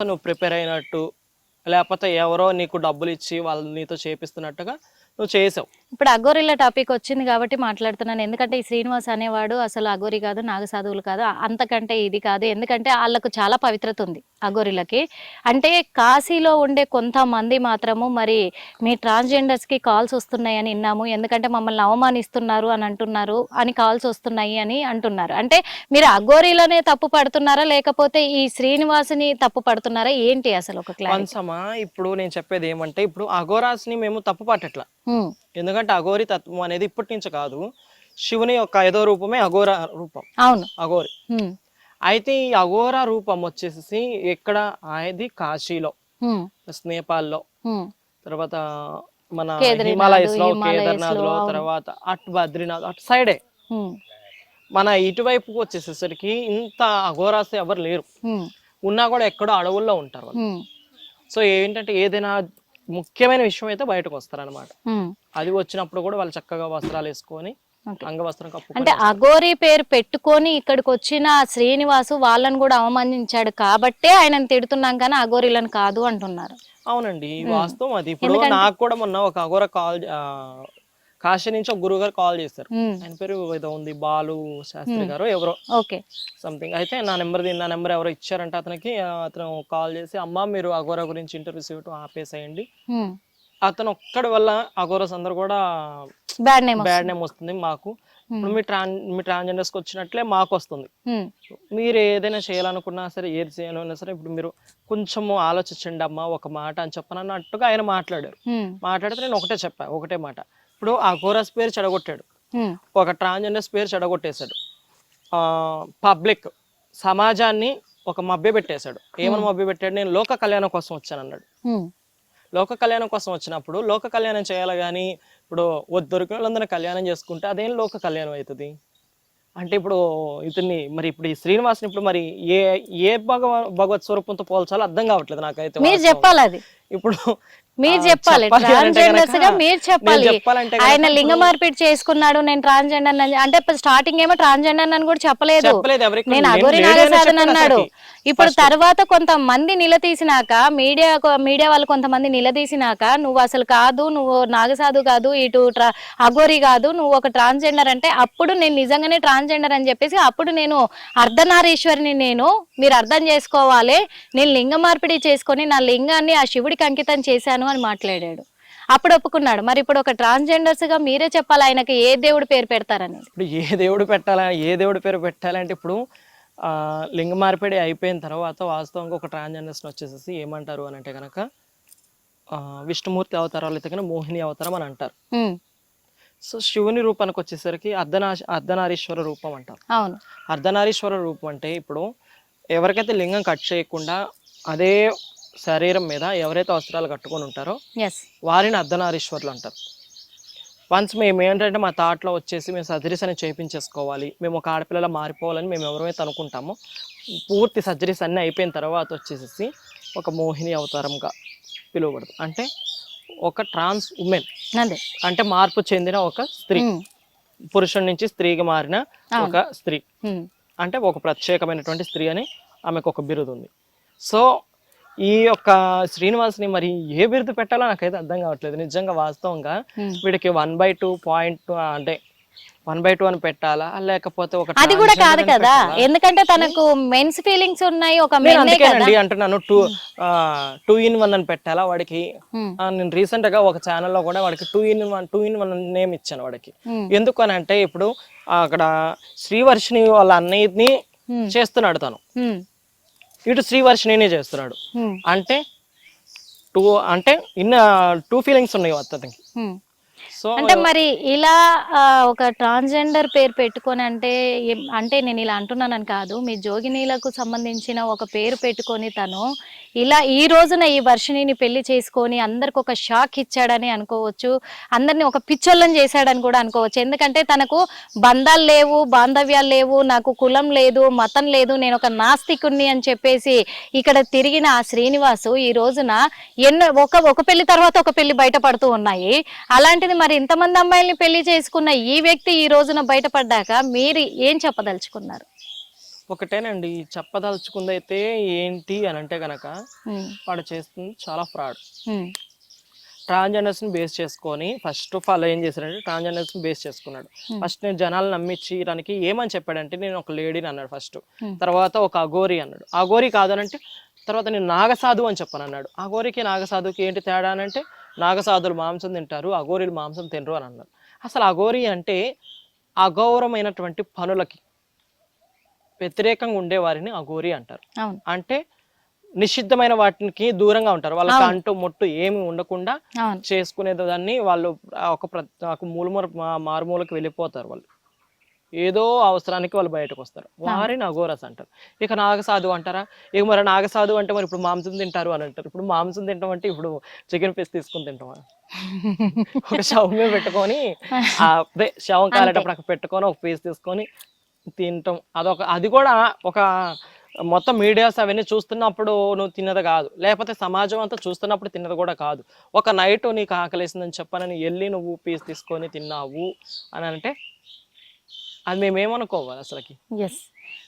నువ్వు ప్రిపేర్ అయినట్టు లేకపోతే ఎవరో నీకు డబ్బులు ఇచ్చి వాళ్ళు నీతో చేపిస్తున్నట్టుగా నువ్వు చేసావు. ఇప్పుడు అఘోరిల టాపిక్ వచ్చింది కాబట్టి మాట్లాడుతున్నాను. ఎందుకంటే ఈ శ్రీనివాస్ అనేవాడు అసలు అఘోరి కాదు నాగసాధువులు కాదు అంతకంటే ఇది కాదు. ఎందుకంటే వాళ్ళకు చాలా పవిత్రత ఉంది అఘోరిలకి. అంటే కాశీలో ఉండే కొంతమంది మాత్రము మరి మీ ట్రాన్స్జెండర్స్కి కాల్స్ వస్తున్నాయని విన్నాము. ఎందుకంటే మమ్మల్ని అవమానిస్తున్నారు అని అంటున్నారు అని కాల్స్ వస్తున్నాయి అని అంటున్నారు. అంటే మీరు అఘోరిలనే తప్పు పడుతున్నారా లేకపోతే ఈ శ్రీనివాసుని తప్పు పడుతున్నారా? ఏంటి అసలు ఒక క్లాస్ ఇప్పుడు నేను చెప్పేది ఏమంటే ఇప్పుడు అఘోరాస్ని మేము తప్పు పట్టట్లా. ఎందుకంటే అఘోరి తత్వం అనేది ఇప్పటి నుంచి కాదు. శివుని యొక్క ఐదో రూపమే అఘోర రూపం. అవును. అఘోరి. అయితే ఈ అఘోర రూపం వచ్చేసి ఎక్కడ? అది కాశీలో. నేపాల్లో తర్వాత మన కేదార్నాథ్, హిమాలయస్లో కేదార్నాథ్లో. తర్వాత అటు బద్రీనాథ్ అటు సైడే. మన ఇటువైపుకి వచ్చేసేసరికి ఇంత అఘోరాస్ ఎవరు లేరు. ఉన్నా కూడా ఎక్కడో అడవుల్లో ఉంటారు సో ఏంటంటే ఏదైనా ముఖ్యమైన విషయం అయితే బయటకు వస్తారనమాట. అది వచ్చినప్పుడు కూడా వాళ్ళు చక్కగా వస్త్రాలు వేసుకొని. అంగవస్త్రం కప్పుకొని అంటే అఘోరి పేరు పెట్టుకొని ఇక్కడికి వచ్చిన శ్రీనివాసు వాళ్ళని కూడా అవమానించాడు కాబట్టే ఆయనను తిడుతున్నాం కానీ అఘోరిలను కాదు అంటున్నారు. అవునండి వాస్తవం అది. ఇప్పుడు నాకు కూడా మొన్న ఒక అఘోర కాల్ కాశీ నుంచి ఒక గురువు గారు కాల్ చేశారు. ఉమ్, ఆయన పేరు ఏదో ఉంది బాలు శాస్త్రి గారు ఎవరో ఓకే. సంథింగ్. అయితే నా నెంబర్ నా నెంబర్ ఎవరో ఇచ్చారంటే అతనికి అతను కాల్ చేసి అమ్మ మీరు అఘోరా గురించి ఇంటర్వ్యూస్ ఇవ్వటం ఆపేసేయండి. అతను ఒక్కడి వల్ల అఘోరస్ అందరు కూడా బ్యాడ్ నేమ్ బ్యాడ్ నేమ్ వస్తుంది మాకు. ఇప్పుడు మీ ట్రాన్ మీ ట్రాన్స్జెండర్స్కి వచ్చినట్లే మాకు వస్తుంది ఉమ్, మీరు ఏదైనా చేయాలనుకున్నా సరే ఏది చేయాలన్నా సరే ఇప్పుడు మీరు కొంచెము ఆలోచించండి అమ్మా ఒక మాట అని చెప్పనన్నట్టుగా ఆయన మాట్లాడారు. ఉమ్, మాట్లాడితే నేను ఒకటే చెప్పా ఒకటే మాట. ఇప్పుడు ఆ కోరస్ పేరు చెడగొట్టాడు. ఒక ట్రాన్స్జెండర్స్ పేరు చెడగొట్టేశాడు. పబ్లిక్ సమాజాన్ని ఒక మభ్య పెట్టేశాడు. ఏమని మభ్య పెట్టాడు? నేను లోక కళ్యాణం కోసం వచ్చాను అన్నాడు లోక కళ్యాణం కోసం వచ్చినప్పుడు లోక కళ్యాణం చేయాలి కానీ ఇప్పుడు దొరికిన వాళ్ళందరినీ కళ్యాణం చేసుకుంటే అదేం లోక కళ్యాణం అవుతుంది అంటే ఇప్పుడు ఇతన్ని మరి ఇప్పుడు ఈ శ్రీనివాస్ని ఇప్పుడు మరి ఏ ఏ భగవ భగవత్ స్వరూపంతో పోల్చాలో అర్థం కావట్లేదు నాకైతే మీరు. చెప్పాలి అది ఇప్పుడు మీరు చెప్పాలి. ట్రాన్స్జెండర్స్గా మీరు చెప్పాలి. ఆయన లింగ మార్పిడి చేసుకున్నాడు నేను ట్రాన్స్జెండర్ అంటే స్టార్టింగ్ ఏమో ట్రాన్స్జెండర్ అని కూడా చెప్పలేదు. నేను అఘోరి నాగసాధన్ అన్నాడు. ఇప్పుడు. తర్వాత కొంతమంది నిలదీసినాక మీడియా మీడియా వాళ్ళు కొంతమంది నిలదీసినాక నువ్వు అసలు కాదు నువ్వు నాగసాధు కాదు ఇటు అఘోరి కాదు నువ్వు ఒక ట్రాన్స్జెండర్ అంటే అప్పుడు నేను నిజంగానే ట్రాన్స్జెండర్ అని చెప్పేసి అప్పుడు నేను అర్ధనారీశ్వరిని నేను మీరు అర్థం చేసుకోవాలి. నేను లింగ మార్పిడి చేసుకొని నా లింగాన్ని ఆ శివుడికి అంకితం చేశాను. అని మాట్లాడాడు. అప్పుడు ఒప్పుకున్నాడు. మరి ఇప్పుడు ఒక ట్రాన్స్జెండర్స్గా మీరే చెప్పాలి ఆయనకి ఏ దేవుడు పేరు పెడతారని. ఇప్పుడు ఏ దేవుడు పెట్టాలా ఏ దేవుడి పేరు పెట్టాలంటే ఇప్పుడు ఆ, లింగ మార్పిడి అయిపోయిన తర్వాత వాస్తవంగా ఒక ట్రాన్స్జెండర్స్ వచ్చేసేసి ఏమంటారు అని అంటే కనుక ఆ, విష్ణుమూర్తి అవతారాలు అయితే కనుక మోహిని అవతారం అని అంటారు. సో శివుని రూపానికి వచ్చేసరికి అర్ధనా అర్ధనారీశ్వర రూపం అంటారు. అవును. అర్ధనారీశ్వర రూపం అంటే ఇప్పుడు ఎవరికైతే లింగం కట్ చేయకుండా అదే శరీరం మీద ఎవరైతే వస్త్రాలు కట్టుకొని ఉంటారో వారిని అర్ధనారీశ్వరులు అంటారు వన్స్ మేము ఏంటంటే మా థాట్లో వచ్చేసి మేము సర్జరీస్ అని చేయించేసుకోవాలి మేము ఒక ఆడపిల్లలా మారిపోవాలని మేము ఎవరైతే అనుకుంటామో పూర్తి సర్జరీస్ అన్నీ అయిపోయిన తర్వాత వచ్చేసి ఒక మోహిని అవతారంగా పిలువబడదు. అంటే ఒక ట్రాన్స్ ఉమెన్ అదే. అంటే మార్పు చెందిన ఒక స్త్రీ. ఉమ్, పురుషుడి నుంచి స్త్రీగా మారిన ఒక స్త్రీ. ఉమ్. అంటే ఒక ప్రత్యేకమైనటువంటి స్త్రీ అని ఆమెకు ఒక బిరుదు ఉంది సో ఈ యొక్క శ్రీనివాస్ని మరి ఏ బిరుదు పెట్టాలో నాకైతే అర్థం కావట్లేదు. నిజంగా వాస్తవంగా. వీడికి వన్ బై టూ పాయింట్ అంటే వన్ బై టూ అని పెట్టాలా? లేకపోతే ఒక అది కూడా కాదు కదా? ఎందుకంటే తనకు మెన్స్ ఫీలింగ్స్ ఉన్నాయి ఒక అందుకేనండి అంటున్నాను టూ టూ ఇన్ వన్ అని పెట్టాలా వాడికి? నేను రీసెంట్గా ఒక ఛానల్లో కూడా వాడికి two in one two in one name ఇచ్చాను వాడికి. ఎందుకు అని అంటే ఇప్పుడు అక్కడ శ్రీవర్షిని వాళ్ళ అన్నయ్యని. చేస్తున్నాడు తను. ఇటు శ్రీవర్షిణినే చేస్తున్నాడు. అంటే టూ అంటే ఇన్న టూ ఫీలింగ్స్ ఉన్నాయి అతనికి అంటే మరి ఇలా ఒక ట్రాన్స్జెండర్ పేరు పెట్టుకొని అంటే అంటే నేను ఇలా అంటున్నానని కాదు. మీ జోగినీలకు సంబంధించిన ఒక పేరు పెట్టుకొని తను ఇలా ఈ రోజున ఈ వర్షిణిని పెళ్ళి చేసుకొని అందరికి ఒక షాక్ ఇచ్చాడని అనుకోవచ్చు. అందరిని ఒక పిచ్చోళ్ళని చేశాడని కూడా అనుకోవచ్చు. ఎందుకంటే తనకు బంధాలు లేవు బాంధవ్యాలు లేవు నాకు కులం లేదు మతం లేదు నేను ఒక నాస్తికుణ్ణి అని చెప్పేసి ఇక్కడ తిరిగిన ఆ శ్రీనివాసు ఈ రోజున ఎన్నో ఒక ఒక పెళ్ళి తర్వాత ఒక పెళ్ళి బయటపడుతూ ఉన్నాయి. అలాంటిది మరి ఇంతమంది అమ్మాయిల్ని పెళ్ళి చేసుకున్న ఈ వ్యక్తి ఈ రోజున బయటపడ్డాక మీరు ఏం చెప్పదలుచుకున్నారు? ఒకటేనండి చెప్పదలుచుకుందైతే ఏంటి అని అంటే గనక వాడు చేస్తుంది చాలా ఫ్రాడ్. ట్రాన్స్జెండర్స్ని బేస్ చేసుకొని ఫస్ట్ ఆఫ్ ఆల్ ఏం చేశాడంటే ట్రాన్స్జెండర్స్ని బేస్ చేసుకున్నాడు. ఫస్ట్ నేను జనాలు నమ్మించడానికి ఏమని చెప్పాడంటే నేను ఒక లేడీని అన్నాడు ఫస్ట్. తర్వాత ఒక అఘోరి అన్నాడు. అఘోరి కాదనంటే తర్వాత నేను నాగసాధు అని చెప్పాను అన్నాడు అఘోరికి నాగసాధుకి ఏంటి తేడా అంటే నాగసాధులు మాంసం తింటారు అఘోరీలు మాంసం తినరు అని అన్నారు. అసలు అఘోరి అంటే అగౌరవమైనటువంటి పనులకి వ్యతిరేకంగా ఉండే వారిని అఘోరి అంటారు. అంటే నిషిద్ధమైన వాటికి దూరంగా ఉంటారు. వాళ్ళకి. అంటూ ముట్టు ఏమి ఉండకుండా చేసుకునే దాన్ని వాళ్ళు ఒక మూలమూల మారుమూలకి వెళ్ళిపోతారు వాళ్ళు. ఏదో అవసరానికి వాళ్ళు బయటకు వస్తారు. వారిని అఘోరస్ అంటారు. ఇక నాగసాధు అంటారా? ఇక మరి నాగసాధు అంటే మరి ఇప్పుడు మాంసం తింటారు అని అంటారు. ఇప్పుడు మాంసం తింటాం అంటే ఇప్పుడు చికెన్ పీస్ తీసుకుని తింటామా? ఒక శవం మీద పెట్టుకొని అదే శవం కాలేటప్పుడు అక్కడ పెట్టుకొని ఒక పీస్ తీసుకొని తినటం అదొక అది కూడా ఒక మొత్తం మీడియాస్ అవన్నీ చూస్తున్నప్పుడు నువ్వు తిన్నది కాదు. లేకపోతే సమాజం అంతా చూస్తున్నప్పుడు తిన్నది కూడా కాదు. ఒక నైట్ నీకు ఆకలేసిందని చెప్పనని వెళ్ళి నువ్వు పీస్ తీసుకొని తిన్నావు అని అంటే అది మేమేమనుకోవాలి అసలుకి? ఎస్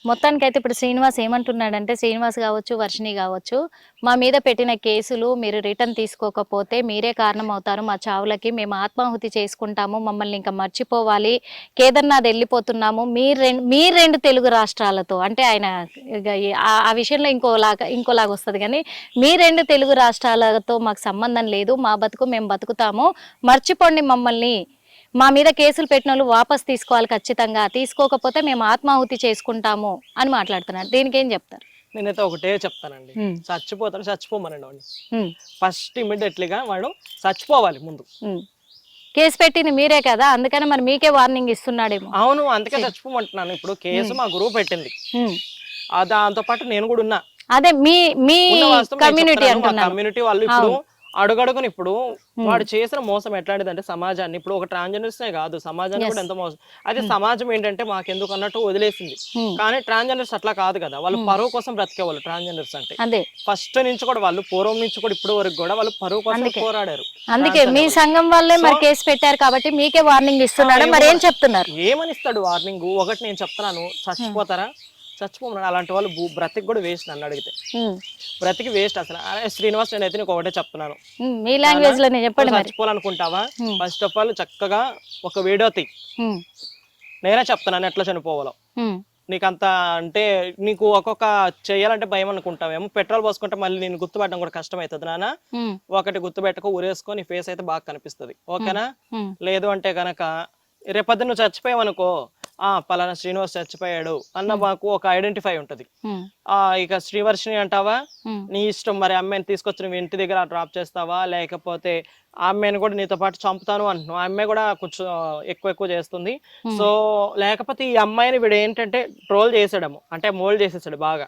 మొత్తానికి అయితే ఇప్పుడు శ్రీనివాస్ ఏమంటున్నాడంటే శ్రీనివాస్ కావచ్చు వర్షిణి కావచ్చు మా మీద పెట్టిన కేసులు మీరు రిటర్న్ తీసుకోకపోతే మీరే కారణం అవుతారు మా చావులకి మేము ఆత్మాహుతి చేసుకుంటాము. మమ్మల్ని ఇంకా మర్చిపోవాలి. కేదర్నాథ్ వెళ్ళిపోతున్నాము. మీరు రెండు మీరు రెండు తెలుగు రాష్ట్రాలతో. అంటే ఆయన ఆ విషయంలో ఇంకోలాగా ఇంకోలాగా వస్తుంది కానీ మీ రెండు తెలుగు రాష్ట్రాలతో మాకు సంబంధం లేదు. మా బతుకు మేము బతుకుతాము. మర్చిపోండి మమ్మల్ని. మా మీద కేసులు పెట్టిన వాళ్ళు వాపస్ తీసుకోవాలి ఖచ్చితంగా. తీసుకోకపోతే మేము ఆత్మాహుతి చేసుకుంటాము అని మాట్లాడుతున్నారు. దీనికి ఏం చెప్తారు? నేనైతే ఒకటే చెప్తానండి. ఉమ్, చచ్చిపోతాను చచ్చిపోమనండి వాడిని. ఫస్ట్ ఇమ్మీడియట్లీగా వాడు చచ్చిపోవాలి ముందు. కేసు పెట్టింది మీరే కదా అందుకని మరి మీకే వార్నింగ్ ఇస్తున్నాడేమో. అవును అందుకే చచ్చిపోమంటున్నాను ఇప్పుడు. కేసు మా గురువు పెట్టింది. దాంతో పాటు నేను కూడా ఉన్నా. అదే మీ మీ కమ్యూనిటీ కమ్యూనిటీ వాళ్ళు ఇప్పుడు అడుగడుగుని ఇప్పుడు వాడు చేసిన మోసం ఎట్లాంటిది అంటే సమాజాన్ని. ఇప్పుడు ఒక ట్రాన్స్జెండర్స్ కాదు సమాజాన్ని కూడా ఎంత మోసం అదే సమాజం ఏంటంటే మాకెందుకు అన్నట్టు వదిలేసింది. కానీ ట్రాన్స్జెండర్స్ అట్లా కాదు కదా. వాళ్ళు పరువు కోసం బ్రతికే వాళ్ళు ట్రాన్స్జెండర్స్ అంటే. అదే. ఫస్ట్ నుంచి కూడా వాళ్ళు పూర్వం నుంచి కూడా ఇప్పుడు వరకు కూడా వాళ్ళు పరువు కోసం. పోరాడారు అందుకే మీ సంఘం వాళ్ళే మరి కేసు పెట్టారు కాబట్టి మీకే వార్నింగ్ ఇస్తున్నాడు. మరి ఏం చెప్తున్నారు? ఏమని ఇస్తాడు వార్నింగ్ ఒకటి నేను చెప్తున్నాను. చచ్చిపోతారా? చచ్చిపోమన్నాడు. అలాంటి వాళ్ళు బ్రతికి కూడా వేస్ట్ నన్ను అడిగితే. బ్రతికి వేస్ట్ అసలు. అరే శ్రీనివాస్ నేనైతే నీకు ఒకటే చెప్తున్నాను. మీ లాంగ్వేజ్లోనే చెప్పండి చచ్చిపోవాలనుకుంటావా. ఫస్ట్ ఆఫ్ ఆల్ చక్కగా ఒక వీడియో తీ. నేనే చెప్తున్నాను ఎట్లా చనిపోవాలో. ఉమ్, నీకు అంత అంటే నీకు ఒక్కొక్క చేయాలంటే భయం అనుకుంటావేమో. పెట్రోల్ పోసుకుంటే మళ్ళీ నేను గుర్తుపట్టడం కూడా కష్టం అవుతుంది నాన్న ఒకటి గుర్తుపెట్టుకో ఊరేసుకో నీ ఫేస్ అయితే బాగా కనిపిస్తుంది. ఓకేనా? లేదు అంటే కనుక రేపొద్దు నువ్వు చచ్చిపోయావనుకో ఆ పలానా శ్రీనివాస్ చచ్చిపోయాడు అన్న మాకు ఒక ఐడెంటిఫై ఉంటది. ఆ ఇక శ్రీవర్షిని అంటావా? నీ ఇష్టం మరి అమ్మాయిని తీసుకొచ్చి నువ్వు ఇంటి దగ్గర డ్రాప్ చేస్తావా? లేకపోతే ఆ అమ్మాయిని కూడా నీతో పాటు చంపుతాను అంటున్నావు. ఆ అమ్మాయి కూడా కొంచెం ఎక్కువ ఎక్కువ చేస్తుంది. సో లేకపోతే ఈ అమ్మాయిని వీడు ఏంటంటే ట్రోల్ చేసాడేమో. అంటే మోల్డ్ చేసేసాడు బాగా.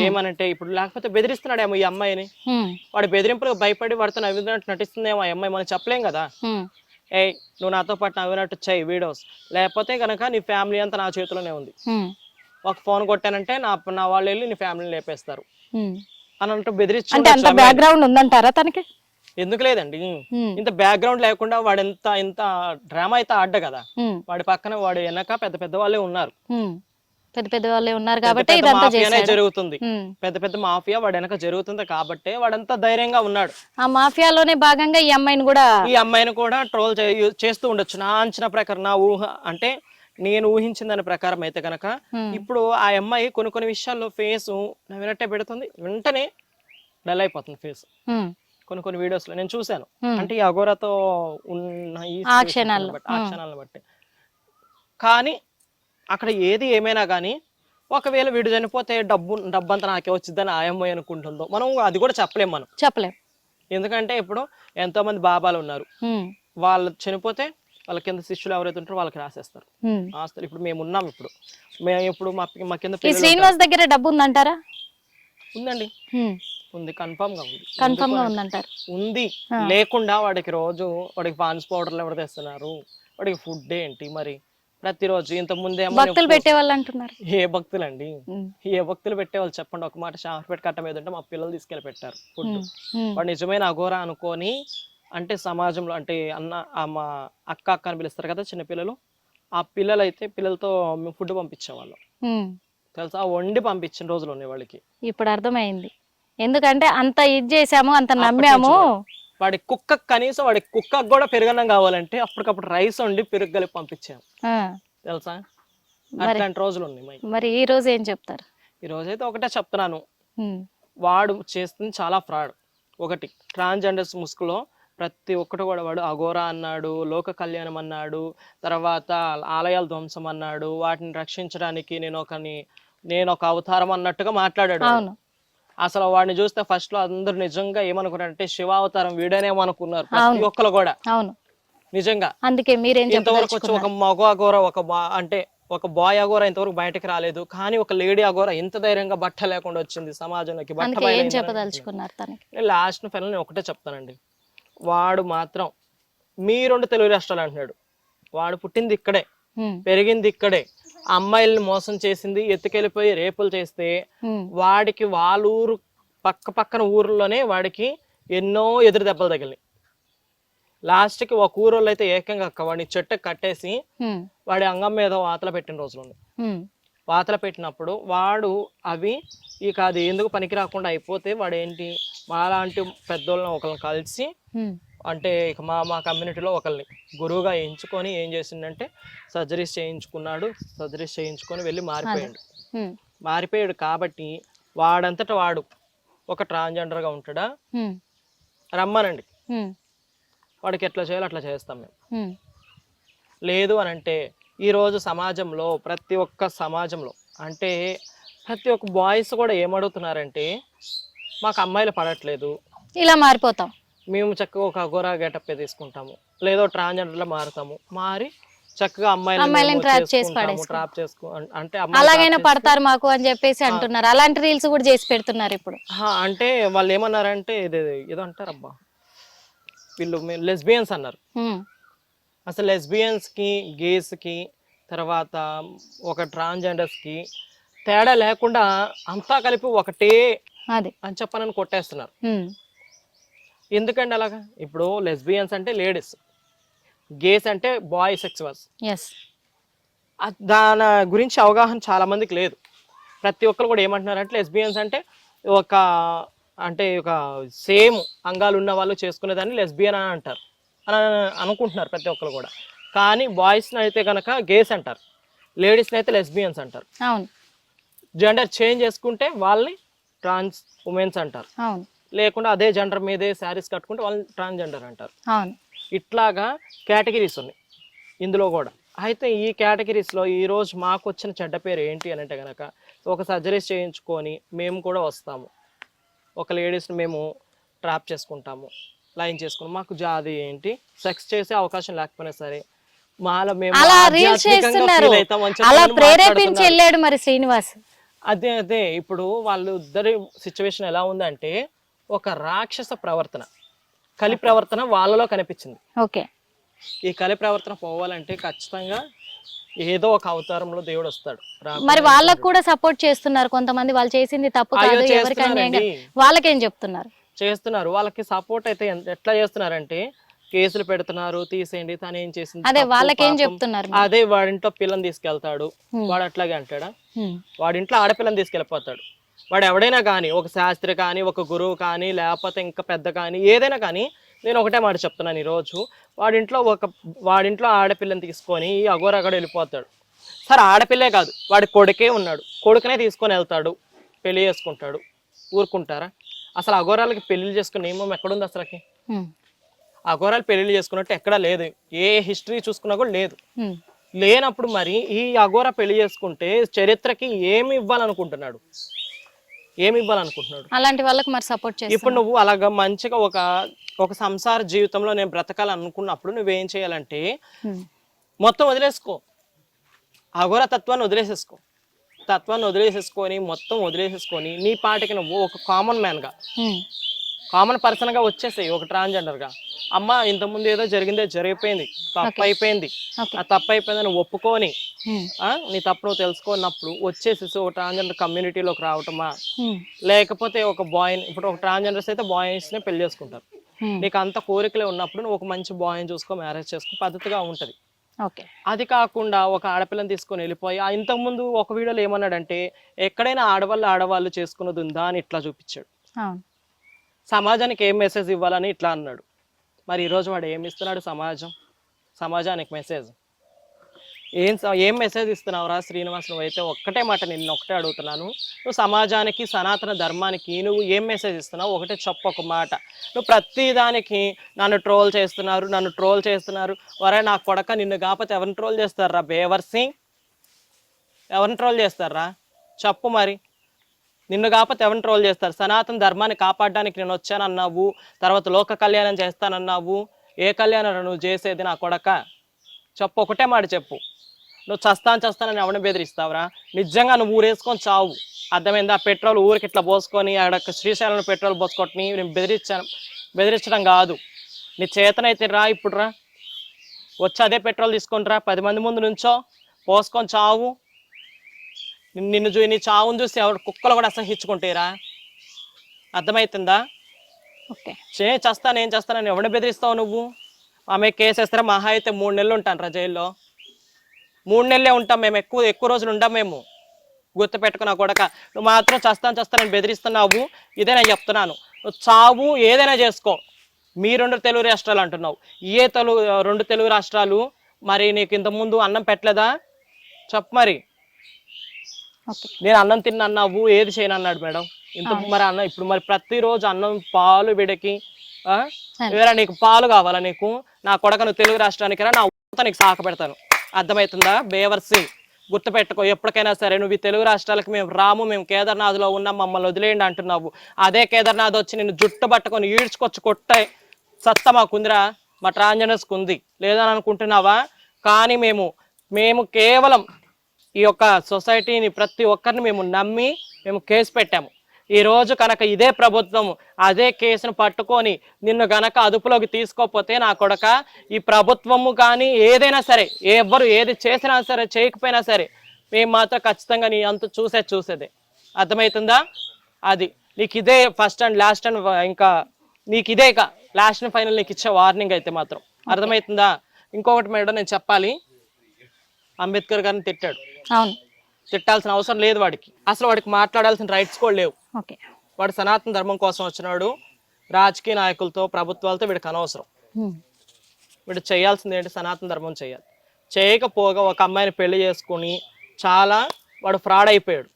ఏమనంటే ఇప్పుడు లేకపోతే బెదిరిస్తున్నాడేమో ఈ అమ్మాయిని. వాడు బెదిరింపులకు భయపడి వాడితో నవ్వినట్టు నటిస్తుందేమో ఆ అమ్మాయి. మనం చెప్పలేం కదా. ఏయ్ నువ్వు నాతో పాటు నవ్వినట్టు చెయ్యి వీడియోస్. లేకపోతే కనుక నీ ఫ్యామిలీ అంతా నా చేతిలోనే ఉంది. ఒక ఫోన్ కొట్టానంటే నా నా వాళ్ళు వెళ్ళి నీ ఫ్యామిలీని లేపేస్తారు. అని అంటూ బెదిరించి అంటే అంత బ్యాక్గ్రౌండ్ ఉందంటారా తనకి? ఎందుకు లేదండి? ఇంత బ్యాక్గ్రౌండ్ లేకుండా వాడు ఎంత ఇంత డ్రామా అయితే ఆడ్డ కదా. వాడి పక్కన వాడు వెనక పెద్ద పెద్ద వాళ్ళే ఉన్నారు. పెద్ద పెద్ద వాళ్ళే ఉన్నారు కాబట్టి ఇదంతా జరుగుతుంది. పెద్ద పెద్ద మాఫియా వాడు వెనక జరుగుతుంది కాబట్టి వాడంతా ధైర్యంగా ఉన్నాడు. ఆ మాఫియాలోనే భాగంగా ఈ అమ్మాయిని కూడా ఈ అమ్మాయిని కూడా ట్రోల్ చేస్తూ ఉండొచ్చు. నా అంచనా ప్రకారం నా ఊహ అంటే నేను ఊహించిన దాని ప్రకారం అయితే కనుక ఇప్పుడు ఆ అమ్మాయి కొన్ని కొన్ని విషయాల్లో ఫేస్ నవ్వినట్టే పెడుతుంది. వెంటనే డల్ అయిపోతుంది ఫేస్. కొన్ని కొన్ని వీడియోస్లో నేను చూశాను. అంటే ఈ అఘోరాతో ఉన్న ఈ. క్షణాలను బట్టి. కానీ అక్కడ ఏది ఏమైనా కానీ ఒకవేళ వీడు చనిపోతే డబ్బు డబ్బంతా నాకే వచ్చిందని ఆ అమ్మాయి అనుకుంటుందో. మనం అది కూడా చెప్పలేం మనం. చెప్పలేం. ఎందుకంటే ఇప్పుడు ఎంతో మంది బాబాలు ఉన్నారు. వాళ్ళు చనిపోతే వాళ్ళ కింద శిష్యులు ఎవరైతే ఉంటారో వాళ్ళకి రాసేస్తారు. ఆస్తులు ఇప్పుడు మేము ఉన్నాం ఇప్పుడు. మేము ఇప్పుడు మా మా కింద శ్రీనివాస్ దగ్గర డబ్బు ఉందంటారా. ఉందండి. ఉంది కన్ఫామ్గా ఉంది. కన్ఫర్మ్గా ఉందంటారు. ఉంది. లేకుండా వాడికి రోజు వాడికి పాన్స్ పౌడర్లు ఎవరు తెస్తున్నారు? వాడికి ఫుడ్ ఏంటి మరి? ప్రతిరోజు ఇంత ముందేమో భక్తులు పెట్టే వాళ్ళు అంటున్నారు. ఏ భక్తులండి? ఉమ్, ఏ భక్తులు పెట్టేవాళ్ళు చెప్పండి. ఒక మాట షార్పేట కట్ట మీద ఉంటే మా పిల్లలు తీసుకెళ్ళి పెట్టారు ఫుడ్. వాడు నిజమైన అఘోర అనుకొని అంటే సమాజంలో అంటే అన్న మా అక్క అక్క అని పిలుస్తారు కదా చిన్న పిల్లలు ఆ పిల్లలు అయితే పిల్లలతో మేము ఫుడ్ పంపించేవాళ్ళం. తెలుసా? వండి పంపించిన రోజులు ఉన్నాయి వాళ్ళకి ఇప్పుడు అర్థమైంది. ఎందుకంటే అంత ఇది చేసాము అంత నమ్మాము. వాడి కుక్క కనీసం వాడి కుక్కకు కూడా పెరుగన్నం కావాలంటే అప్పటికప్పుడు రైస్ వండి పెరుగు కలిపి పంపించాం తెలుసా? అట్లాంటి రోజులు ఉన్నాయి మరి ఈ రోజు ఏం చెప్తారు? ఈ రోజైతే ఒకటే చెప్తున్నాను. వాడు చేస్తుంది చాలా ఫ్రాడ్. ఒకటి ట్రాన్స్జెండర్స్ ముసుగులో ప్రతి ఒక్కటి కూడా వాడు అఘోరా అన్నాడు లోక కళ్యాణం అన్నాడు తర్వాత ఆలయాల ధ్వంసం అన్నాడు వాటిని రక్షించడానికి నేను ఒకని నేను ఒక అవతారం అన్నట్టుగా మాట్లాడాడు అసలు వాడిని చూస్తే ఫస్ట్లో అందరూ నిజంగా ఏమనుకున్నారంటే శివావతారం వీడనేమో అనుకున్నారు ప్రతి. ఒక్కరు కూడా. అవును. నిజంగా. అందుకే మీరేం ఇంతవరకు వచ్చి ఒక మగ అఘోర ఒక బా అంటే ఒక బాయ్ అఘోర ఇంతవరకు బయటకు రాలేదు. కానీ ఒక లేడీ అఘోర ఇంత ధైర్యంగా బట్ట లేకుండా వచ్చింది సమాజంలోకి బట్ట లాస్ట్ ఫైనల్ నేను ఒకటే చెప్తానండి. వాడు మాత్రం మీ రెండు తెలుగు రాష్ట్రాలు అంటున్నాడు. వాడు పుట్టింది ఇక్కడే పెరిగింది ఇక్కడే. అమ్మాయిల్ని మోసం చేసింది ఎత్తుకెళ్ళిపోయి రేపులు చేస్తే వాడికి వాళ్ళ ఊరు పక్క పక్కన ఊర్లోనే వాడికి ఎన్నో ఎదురు దెబ్బలు తగిలినాయి. లాస్ట్కి ఒక ఊరోళ్ళు అయితే ఏకంగా వాడిని చెట్టు కట్టేసి వాడి అంగం మీద వాతలు పెట్టిన రోజులు వాతలు పెట్టినప్పుడు వాడు అవి ఇక అది ఎందుకు పనికి రాకుండా అయిపోతే వాడు ఏంటి మాలాంటి పెద్దోళ్ళని ఒకరిని కలిసి అంటే ఇక మా మా కమ్యూనిటీలో ఒకరిని గురువుగా ఎంచుకొని ఏం చేసిందంటే సర్జరీస్ చేయించుకున్నాడు సర్జరీస్ చేయించుకొని వెళ్ళి మారిపోయాడు. మారిపోయాడు కాబట్టి వాడంతట వాడు ఒక ట్రాన్స్జెండర్గా ఉంటాడా? రమ్మనండి. వాడికి ఎట్లా చేయాలో అట్లా చేస్తాం మేము. లేదు అని అంటే ఈరోజు సమాజంలో ప్రతి ఒక్క సమాజంలో అంటే ప్రతి ఒక్క బాయ్స్ కూడా ఏమడుగుతున్నారంటే మాకు అమ్మాయిలు పడట్లేదు. ఇలా మారిపోతాం. మేము చక్కగా ఒక అఘోరా గెటప్ తీసుకుంటాము. లేదో ట్రాన్స్జెండర్లో మారుతాము. మారి చక్కగా అమ్మాయిలను trap చేసి. ట్రాప్ చేసుకో అంటే అమ్మాయిలు అలాగైనా పడతారు మాకు అని చెప్పేసి అంటున్నారు. అలాంటి రీల్స్ కూడా చేసి పెడుతున్నారు ఇప్పుడు. అంటే వాళ్ళు ఏమన్నారంటే ఇది ఏదో అంటారు అబ్బా వీళ్ళు లెస్బియన్స్ అన్నారు. అసలు లెస్బియన్స్కి గేస్కి తర్వాత ఒక ట్రాన్స్జెండర్స్కి తేడా లేకుండా అంతా కలిపి ఒకటే అది. అని చెప్పనని కొట్టేస్తున్నారు. ఎందుకండి అలాగా? ఇప్పుడు లెస్బియన్స్ అంటే లేడీస్ గేస్ అంటే బాయ్ సెక్సువల్స్ ఎస్ దాని గురించి అవగాహన చాలా మందికి లేదు. ప్రతి ఒక్కరు కూడా ఏమంటున్నారంటే లెస్బియన్స్ అంటే ఒక అంటే ఒక సేమ్ అంగాలు ఉన్న వాళ్ళు చేసుకునేదాన్ని లెస్బియన్ అని అంటారు. అని అనుకుంటున్నారు ప్రతి ఒక్కరు కూడా. కానీ బాయ్స్ని అయితే కనుక గేస్ అంటారు. లేడీస్ని అయితే లెస్బియన్స్ అంటారు. జెండర్ చేంజ్ చేసుకుంటే వాళ్ళని ట్రాన్స్ ఉమెన్స్ అంటారు. అవును. లేకుండా అదే జెండర్ మీదే శారీస్ కట్టుకుంటే వాళ్ళని ట్రాన్స్జెండర్ అంటారు. ఇట్లాగా కేటగిరీస్ ఉన్నాయి. ఇందులో కూడా. అయితే ఈ కేటగిరీస్లో ఈరోజు మాకు వచ్చిన చెడ్డ పేరు ఏంటి అని అంటే కనుక ఒక సర్జరీస్ చేయించుకొని మేము కూడా వస్తాము. ఒక లేడీస్ని మేము ట్రాప్ చేసుకుంటాము. లైన్ చేసుకుని మాకు జాది ఏంటి సెక్స్ చేసే అవకాశం లేకపోయినా సరే మాలో మేము అలా చేస్తున్నారు. అలా ప్రేరేపించి. వెళ్ళాడు మరి శ్రీనివాస్. అదే అదే. ఇప్పుడు వాళ్ళు ఇద్దరి సిచ్యువేషన్ ఎలా ఉందంటే ఒక రాక్షస ప్రవర్తన. కలి ప్రవర్తన వాళ్ళలో కనిపించింది. ఓకే. ఈ కలి ప్రవర్తన పోవాలంటే ఖచ్చితంగా ఏదో ఒక అవతారంలో దేవుడు వస్తాడు. మరి వాళ్ళకు కూడా సపోర్ట్ చేస్తున్నారు కొంతమంది. వాళ్ళు చేసింది తప్పు కాదు. వాళ్ళకేం చెప్తున్నారు? చేస్తున్నారు. వాళ్ళకి సపోర్ట్ అయితే ఎట్లా చేస్తున్నారంటే కేసులు పెడుతున్నారు తీసేయండి తను ఏం చేసింది అదే వాళ్ళకేం. చెప్తున్నారు? అదే వాడింట్లో పిల్లని తీసుకెళ్తాడు. వాడు అట్లాగే అంటాడా. వాడింట్లో ఆడపిల్లని తీసుకెళ్ళిపోతాడు. వాడు ఎవడైనా కానీ ఒక శాస్త్రి కానీ ఒక గురువు కానీ లేకపోతే ఇంకా పెద్ద కానీ ఏదైనా కానీ నేను ఒకటే మాట చెప్తున్నాను ఈరోజు. వాడింట్లో ఒక వాడింట్లో ఆడపిల్లని తీసుకొని ఈ అఘోరగడ వెళ్ళిపోతాడు. సరే ఆడపిల్లే కాదు వాడి కొడుకే ఉన్నాడు. కొడుకునే తీసుకొని వెళ్తాడు పెళ్ళి చేసుకుంటాడు. ఊరుకుంటారా? అసలు అఘోరాలకి పెళ్ళి చేసుకునే నియమం ఎక్కడుంది అసలుకి. అఘోరాలు పెళ్ళి చేసుకున్నట్టు ఎక్కడా లేదు. ఏ హిస్టరీ చూసుకున్నా కూడా లేదు. లేనప్పుడు మరి ఈ అఘోర పెళ్ళి చేసుకుంటే చరిత్రకి ఏమి ఇవ్వాలనుకుంటున్నాడు? ఏమి ఇవ్వాలనుకుంటున్నాడు అలాంటి వాళ్ళకి మరి సపోర్ట్ ఇప్పుడు చేస్తున్నారు నువ్వు అలాగా మంచిగా ఒక ఒక సంసార జీవితంలో నేను బ్రతకాలనుకున్నప్పుడు నువ్వేం చేయాలంటే. మొత్తం వదిలేసుకో అఘోర తత్వాన్ని వదిలేసేసుకో తత్వాన్ని వదిలేసేసుకొని మొత్తం వదిలేసేసుకొని నీ పాటికి నువ్వు ఒక కామన్ మ్యాన్గా. కామన్ పర్సన్గా వచ్చేసాయి ఒక ట్రాన్స్జెండర్గా అమ్మ ఇంతకుముందు ఏదో జరిగిందే జరిగిపోయింది. తప్పు అయిపోయింది ఆ తప్పు అయిపోయిందని ఒప్పుకొని నీ తప్పు నువ్వు తెలుసుకున్నప్పుడు వచ్చేసేసి ఒక ట్రాన్స్జెండర్ కమ్యూనిటీలోకి రావటమా. లేకపోతే ఒక బాయ్ ఇప్పుడు ఒక ట్రాన్స్జెండర్స్ అయితే బాయ్స్నే పెళ్ళి చేసుకుంటారు. నీకు అంత కోరికలే ఉన్నప్పుడు నువ్వు ఒక మంచి బాయ్ని చూసుకో మ్యారేజ్ చేసుకో పద్ధతిగా ఉంటుంది. అది కాకుండా ఒక ఆడపిల్లని తీసుకొని వెళ్ళిపోయి ఆ ఇంతకుముందు ఒక వీడియోలో ఏమన్నాడంటే ఎక్కడైనా ఆడవాళ్ళు ఆడవాళ్ళు చేసుకున్నది ఉందా అని ఇట్లా చూపించాడు. సమాజానికి ఏం మెసేజ్ ఇవ్వాలని ఇట్లా అన్నాడు. మరి ఈరోజు వాడు ఏమి ఇస్తున్నాడు సమాజం? సమాజానికి మెసేజ్ ఏం ఏం మెసేజ్ ఇస్తున్నావురా శ్రీనివాస్? నువ్వైతే అయితే ఒక్కటే మాట నిన్ను ఒకటే అడుగుతున్నాను. నువ్వు సమాజానికి సనాతన ధర్మానికి నువ్వు ఏం మెసేజ్ ఇస్తున్నావు? ఒకటే చెప్పొక మాట. నువ్వు ప్రతిదానికి నన్ను ట్రోల్ చేస్తున్నారు నన్ను ట్రోల్ చేస్తున్నారు. వరే నా కొడక నిన్ను కాకపోతే ఎవరిని ట్రోల్ చేస్తారా? సింగ్ ఎవరిని ట్రోల్ చేస్తారా? చెప్పు మరి. నిన్ను కాకపోతే ఎవరిని ట్రోల్ చేస్తారు? సనాతన ధర్మాన్ని కాపాడడానికి నేను వచ్చానన్నావు తర్వాత లోక కళ్యాణం చేస్తానన్నావు ఏ కళ్యాణం నువ్వు చేసేది నా కొడక? చెప్పు ఒకటే మాట చెప్పు. నువ్వు చస్తాను చస్తానని ఎవరిని బెదిరిస్తావురా? నిజంగా నువ్వు ఊరేసుకొని చావు. అర్థమైందా? పెట్రోల్ ఊరికి ఇట్లా పోసుకొని అక్కడ శ్రీశైలంలో పెట్రోల్ పోసుకొని నేను బెదిరించాను బెదిరించడం కాదు. నీ చేతనైతే రా ఇప్పుడు రా వచ్చి అదే పెట్రోల్ తీసుకొని రా పది మంది ముందు నుంచో. పోసుకొని చావు. నిన్ను- చూ నీ చావును చూసి ఎవరు కుక్కలు కూడా అసహించుకుంటారా అర్థమవుతుందా ఓకే. చే చేస్తాను ఏం చేస్తానని ఎవరిని బెదిరిస్తావు నువ్వు? ఆమె కేసు వేస్తారా మహా అయితే మూడు నెలలు ఉంటాను రా జైల్లో. మూడు నెలలే ఉంటాం మేము ఎక్కువ ఎక్కువ రోజులు ఉండం మేము. గుర్తు పెట్టుకున్నా కొడక. నువ్వు మాత్రం చేస్తాను చేస్తానని బెదిరిస్తున్నావు. ఇదే నేను చెప్తున్నాను. చావు ఏదైనా చేసుకో. మీ రెండు తెలుగు రాష్ట్రాలు అంటున్నావు. ఏ తెలుగు రెండు తెలుగు రాష్ట్రాలు? మరి నీకు ఇంతకుముందు అన్నం పెట్టలేదా? చెప్పు మరి. నేను అన్నం తిన్న అన్నావు ఏది చేయను అన్నాడు మేడం. ఇంత మరి అన్నం ఇప్పుడు మరి ప్రతిరోజు అన్నం పాలు విడకి ఆ? సరే. వేరే నీకు పాలు కావాలా నీకు? నా కొడక నువ్వు తెలుగు రాష్ట్రానికి రా నా నీకు సాక పెడతాను. అర్థమవుతుందా? బేవర్సి గుర్తుపెట్టుకో ఎప్పటికైనా సరే నువ్వు ఈ తెలుగు రాష్ట్రాలకు మేము రాము మేము కేదార్నాథ్లో ఉన్నాం మమ్మల్ని వదిలేయండి అంటున్నావు. అదే కేదార్నాథ్ వచ్చి నిన్ను జుట్టు పట్టుకొని ఈడ్చుకొచ్చి కొట్టే సత్తా మాకుందిరా మా ట్రాన్జెండర్స్కి ఉంది. లేదని అనుకుంటున్నావా? కానీ మేము మేము కేవలం ఈ యొక్క సొసైటీని ప్రతి ఒక్కరిని మేము నమ్మి మేము కేసు పెట్టాము. ఈరోజు కనుక ఇదే ప్రభుత్వం అదే కేసును పట్టుకొని నిన్ను గనక అదుపులోకి తీసుకోకపోతే నా కొడక ఈ ప్రభుత్వము కానీ ఏదైనా సరే ఎవ్వరు ఏది చేసినా సరే చేయకపోయినా సరే మేము మాత్రం ఖచ్చితంగా నీ అంత చూసే చూసేదే. అర్థమవుతుందా? అది. నీకు ఇదే ఫస్ట్ అండ్ లాస్ట్ అండ్ ఇంకా నీకు ఇదే లాస్ట్ అండ్ ఫైనల్ నీకు ఇచ్చే వార్నింగ్ అయితే మాత్రం. అర్థమవుతుందా? ఇంకొకటి మేడం నేను చెప్పాలి. అంబేద్కర్ గారిని తిట్టాడు. అవును. తిట్టాల్సిన అవసరం లేదు వాడికి. అసలు వాడికి మాట్లాడాల్సిన రైట్స్ కూడా లేవు. ఓకే. వాడు సనాతన ధర్మం కోసం వచ్చినాడు. రాజకీయ నాయకులతో ప్రభుత్వాలతో వీడికి అనవసరం. వీడు చేయాల్సింది ఏంటి? సనాతన ధర్మం చేయాలి. చేయకపోగా ఒక అమ్మాయిని పెళ్ళి చేసుకుని చాలా వాడు ఫ్రాడ్ అయిపోయాడు.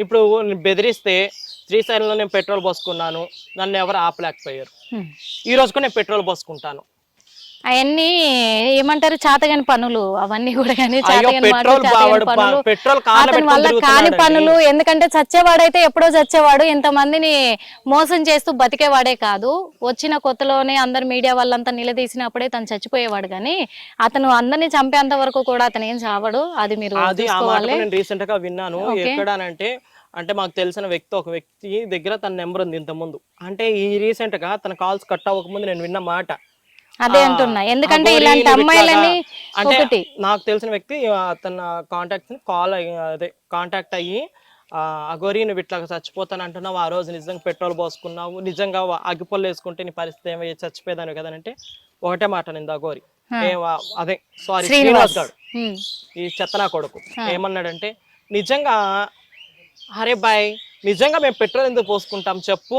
ఇప్పుడు బెదిరిస్తే శ్రీశైలంలో నేను పెట్రోల్ పోసుకున్నాను. నన్ను ఎవరు ఆపలేకపోయారు. ఈ రోజు కూడా నేను పెట్రోల్ పోసుకుంటాను. అవన్నీ ఏమంటారు? చాతగాని పనులు. అవన్నీ కూడా కానీ చాతగాని మాటలు చాతగాని పనులు. అతని వల్ల కాని. పనులు. ఎందుకంటే చచ్చేవాడైతే ఎప్పుడో చచ్చేవాడు. ఇంతమందిని మోసం చేస్తూ బతికేవాడే కాదు. వచ్చిన కొత్తలోనే అందరు మీడియా వాళ్ళంతా నిలదీసినప్పుడే తను చచ్చిపోయేవాడు కానీ అతను అందరిని చంపేంత వరకు కూడా అతను ఏం చావడు. అది మీరు నేను రీసెంట్గా విన్నాను. ఎక్కడానంటే అంటే మాకు తెలిసిన వ్యక్తి ఒక వ్యక్తి దగ్గర తన నెంబర్ ఉంది ఇంత ముందు అంటే ఈ రీసెంట్గా తన కాల్స్ కట్ అవ్వక ముందు నేను విన్న మాట. అదే అంటున్నా. ఎందుకంటే ఇలాంటి అమ్మాయిలని అంటే ఒకటి. నాకు తెలిసిన వ్యక్తి ఆ, తన కాంటాక్ట్ కాల్ అదే కాంటాక్ట్ అయ్యి ఆ, అఘోరి నువ్వు ఇట్లా చచ్చిపోతాను అంటున్నావు ఆ రోజు నిజంగా పెట్రోల్ పోసుకున్నావు నిజంగా అగ్గిపొల్లు వేసుకుంటే నీ పరిస్థితి ఏమయ్యే చచ్చిపోయేదాను కదనంటే ఒకటే మాట నింది వా- అదే సారీ శ్రీనివాస్. గారు. ఈ చెత్తనా కొడుకు. ఏమన్నాడంటే నిజంగా అరే బాయ్ నిజంగా మేము పెట్రోల్ ఎందుకు పోసుకుంటాం చెప్పు